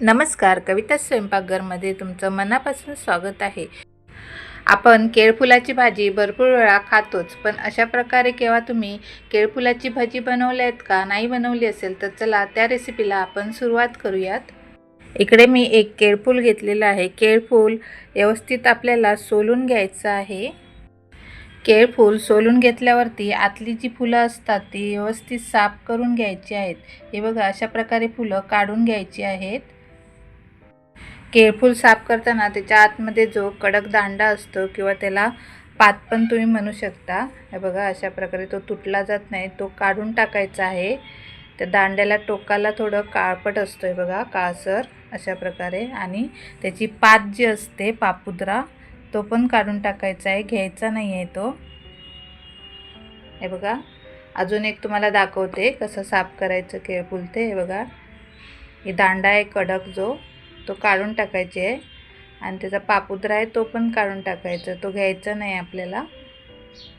नमस्कार कविता स्वयंपाकघरमध्ये तुमचं मनापासून स्वागत आहे. आपण केळफुलाची भाजी भरपूर वेळा खातोच पण अशा प्रकारे केव्हा तुम्ही केळफुलाची भाजी बनवली आहेत का नाही बनवली असेल तर चला त्या रेसिपीला आपण सुरुवात करूयात. इकडे मी एक केळफूल घेतलेलं आहे. केळफूल व्यवस्थित आपल्याला सोलून घ्यायचं आहे. केळफूल सोलून घेतल्यावरती आतली जी फुलं असतात ती व्यवस्थित साफ करून घ्यायची आहेत. हे बघा अशा प्रकारे फुलं काढून घ्यायची आहेत. केळफूल साफ करताना त्याच्या आतमध्ये जो कडक दांडा असतो किंवा त्याला पात पण तुम्ही म्हणू शकता. हे बघा अशा प्रकारे तो तुटला जात नाही. तो काढून टाकायचा आहे. त्या दांड्याला टोकाला थोडं काळपट असतो आहे बघा काळसर अशा प्रकारे. आणि त्याची पात जी असते पापुद्रा तो पण काढून टाकायचा आहे. घ्यायचा नाही आहे तो. हे बघा अजून एक तुम्हाला दाखवते कसं साफ करायचं केळफूल ते. हे बघा हे दांडा आहे कडक जो. तो काढून टाकायचे आहे. आणि त्याचा पापुद्रा आहे तो पण काढून टाकायचा. तो घ्यायचा नाही आपल्याला.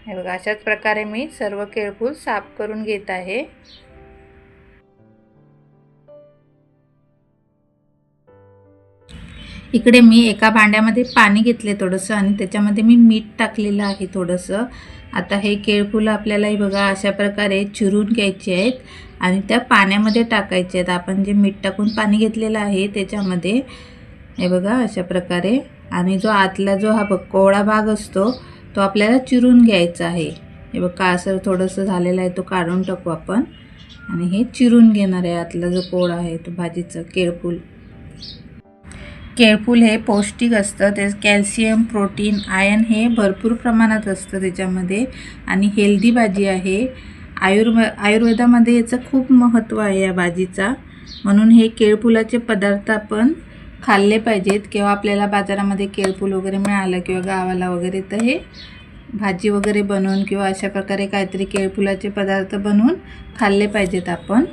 हे बघा अशाच प्रकारे मी सर्व केळफूल साफ करून घेत आहे. इकडे मी एका भांड्यामध्ये पाणी घेतले थोडंसं आणि त्याच्यामध्ये मी मीठ टाकलेलं आहे थोडंसं. आता हे केळफुलं आपल्यालाही बघा अशा प्रकारे चिरून घ्यायचे आहेत आणि त्या पाण्यामध्ये टाकायचे आहेत. आपण जे मीठ टाकून पाणी घेतलेलं आहे त्याच्यामध्ये हे बघा अशा प्रकारे. आणि जो आतला जो हा बघ कोवळा भाग असतो तो आपल्याला चिरून घ्यायचा आहे. हे बघ काळसर थोडंसं झालेलं आहे तो काढून टाकू आपण. आणि हे चिरून घेणार आहे आतला जो कोळा आहे तो भाजीचं केळफूल केळफूल हे पौष्टिक असतं. ते कॅल्शियम प्रोटीन आयन हे भरपूर प्रमाणात असतं त्याच्यामध्ये. आणि हेल्दी भाजी आहे. आयुर्व आयुर्वेदामध्ये याचं खूप महत्त्व आहे या भाजीचा. म्हणून हे केळफुलाचे पदार्थ आपण खाल्ले पाहिजेत. किंवा आपल्याला बाजारामध्ये केळफूल वगैरे मिळालं किंवा गावाला वगैरे तर हे भाजी वगैरे बनवून किंवा अशा प्रकारे काहीतरी केळफुलाचे पदार्थ बनवून खाल्ले पाहिजेत आपण.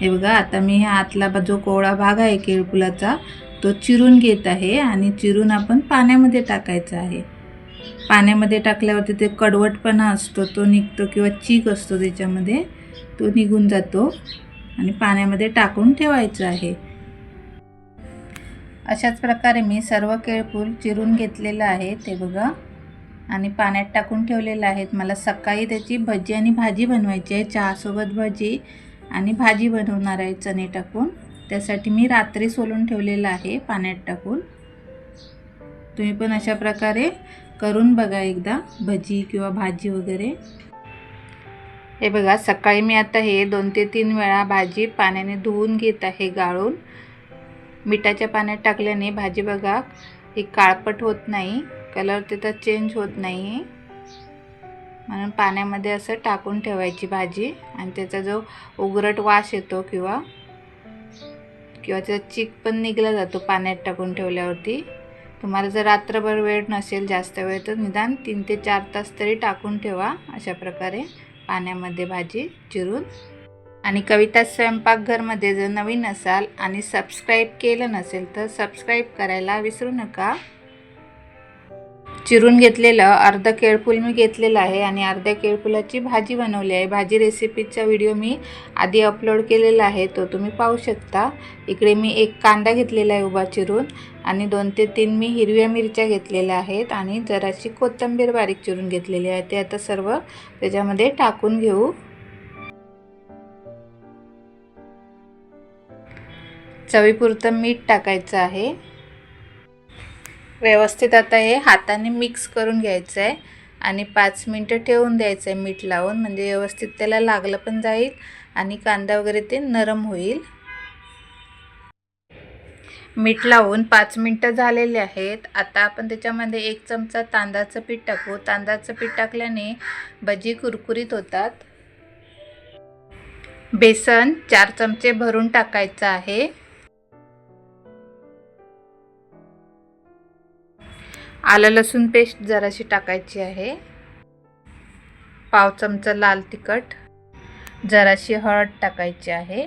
हे बघा आता मी हा आतला जो कोवळा भाग आहे केळफुलाचा तो चिरून घेत आहे आणि चिरून आपण पाण्यामध्ये टाकायचा आहे. पाण्यामध्ये टाकल्यावरती ते कडवटपणा असतो तो निघतो किंवा चीक असतो त्याच्यामध्ये तो निघून जातो आणि पाण्यामध्ये टाकून ठेवायचं आहे. अशाच प्रकारे मी सर्व केळफूल चिरून घेतलेलं आहे ते बघा. आणि पाण्यात टाकून ठेवलेलं आहेत. मला सकाळी त्याची भजी आणि भाजी बनवायची आहे. चहासोबत भजी आणि भाजी बनवणार आहे चणे टाकून. त्यासाठी मी रात्री सोलून ठेवलेलं आहे पाण्यात टाकून. तुम्ही पण अशा प्रकारे करून बघा एकदा भजी किंवा भाजी वगैरे. हे बघा सकाळी मी आता हे दोन ते तीन वेळा भाजी पाण्याने धुवून घेत आहे गाळून. मिठाच्या पाण्यात टाकल्याने भाजी बघा ही काळपट होत नाही कलर तिथं चेंज होत नाही म्हणून पाण्यामध्ये असं टाकून ठेवायची भाजी आणि त्याचा जो उगरट वास येतो किंवा किंवा त्याचा चीक पण निघला जातो पाण्यात टाकून ठेवल्यावरती तुम्हाला जर रात्रभर वेळ नसेल जास्त वेळ तर निदान तीन ते चार तास तरी टाकून ठेवा अशा प्रकारे पाण्यामध्ये भाजी चिरून. आणि कविता स्वयंपाकघरमध्ये जर नवीन असाल आणि सबस्क्राईब केलं नसेल तर सबस्क्राईब करायला विसरू नका. चिरून घेतलेलं अर्धा केळफूल मी घेतलेलं आहे आणि अर्ध्या केळफुलाची भाजी बनवली आहे. भाजी रेसिपीचा व्हिडिओ मी आधी अपलोड केलेला आहे तो तुम्ही पाहू शकता. इकडे मी एक कांदा घेतलेला आहे उभा चिरून आणि दोन ते तीन मी हिरव्या मिरच्या घेतलेल्या आहेत आणि जराशी कोथिंबीर बारीक चिरून घेतलेली आहे. ते आता सर्व त्याच्यामध्ये टाकून घेऊ. चवीपुरतं मीठ टाकायचं आहे. व्यवस्थित आता हे हाताने मिक्स करून घ्यायचं आहे आणि पाच मिनटं ठेवून द्यायचं आहे मीठ लावून. म्हणजे व्यवस्थित त्याला लागलं पण जाईल आणि कांदा वगैरे ते नरम होईल. मीठ लावून पाच मिनटं झालेले आहेत. आता आपण त्याच्यामध्ये एक चमचा तांदळाचं पीठ टाकू. तांदळाचं पीठ टाकल्याने भजी कुरकुरीत होतात. बेसन चार चमचे भरून टाकायचं आहे. आलं लसूण पेस्ट जराशी टाकायची आहे. पाव चमचा लाल तिखट जराशी हळद टाकायची आहे.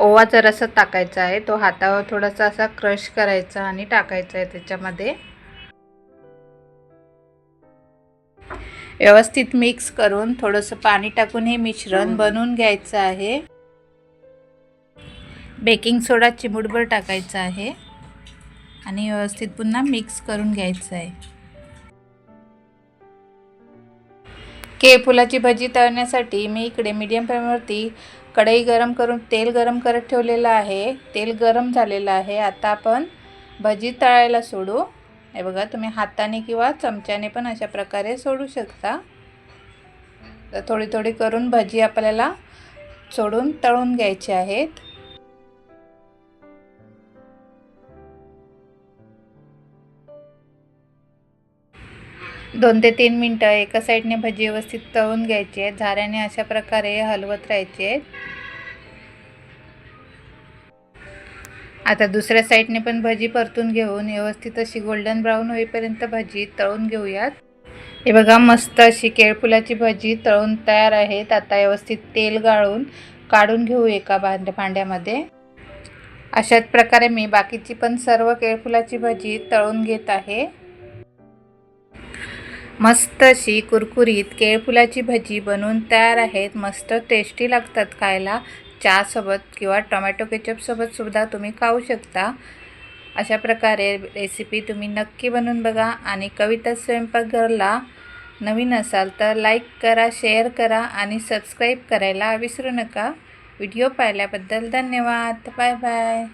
ओवा जरासा टाकायचा आहे. तो हातावर थोडासा असा क्रश करायचा आणि टाकायचा आहे त्याच्यामध्ये. व्यवस्थित मिक्स करून थोडंसं पाणी टाकून हे मिश्रण बनवून घ्यायचं आहे. बेकिंग सोडा चिमूटभर टाकायचा आहे. आणि व्यवस्थित पुन्हा मिक्स करून घ्यायचं आहे. केळफुलाची भजी तळण्यासाठी मी इकडे मीडियम फ्लेमवरती कढई गरम करून तेल गरम करत ठेवलेलं आहे. तेल गरम झालेलं आहे. आता आपण भजी तळायला सोडू. हे बघा तुम्ही हाताने किंवा चमच्याने पण अशा प्रकारे सोडू शकता. तर थोडी थोडी करून भजी आपल्याला सोडून तळून घ्यायची आहेत. दोन ते तीन मिनटं एका साईडने भजी व्यवस्थित तळून घ्यायची आहेत झाऱ्याने अशा प्रकारे हलवत राहायचे आहेत आता दुसऱ्या साईडने पण भजी परतून घेऊन व्यवस्थित अशी गोल्डन ब्राऊन होईपर्यंत भजी तळून घेऊयात. हे बघा मस्त अशी केळफुलाची भजी तळून तयार आहेत. आता व्यवस्थित तेल गाळून काढून घेऊ एका भांड भांड्यामध्ये. अशाच प्रकारे मी बाकीची पण सर्व केळफुलाची भजी तळून घेत आहे. मस्त अशी कुरकुरीत केळफुलाची भजी बनवून तयार आहेत. मस्त टेस्टी लागतात खायला. चहासोबत किंवा टोमॅटो केचपसोबतसुद्धा तुम्ही खाऊ शकता. अशा प्रकारे रेसिपी तुम्ही नक्की बनवून बघा आणि कविता स्वयंपाकघरला नवीन असाल तर लाईक करा शेअर करा आणि सबस्क्राईब करायला विसरू नका. व्हिडिओ पाहिल्याबद्दल धन्यवाद. Bye bye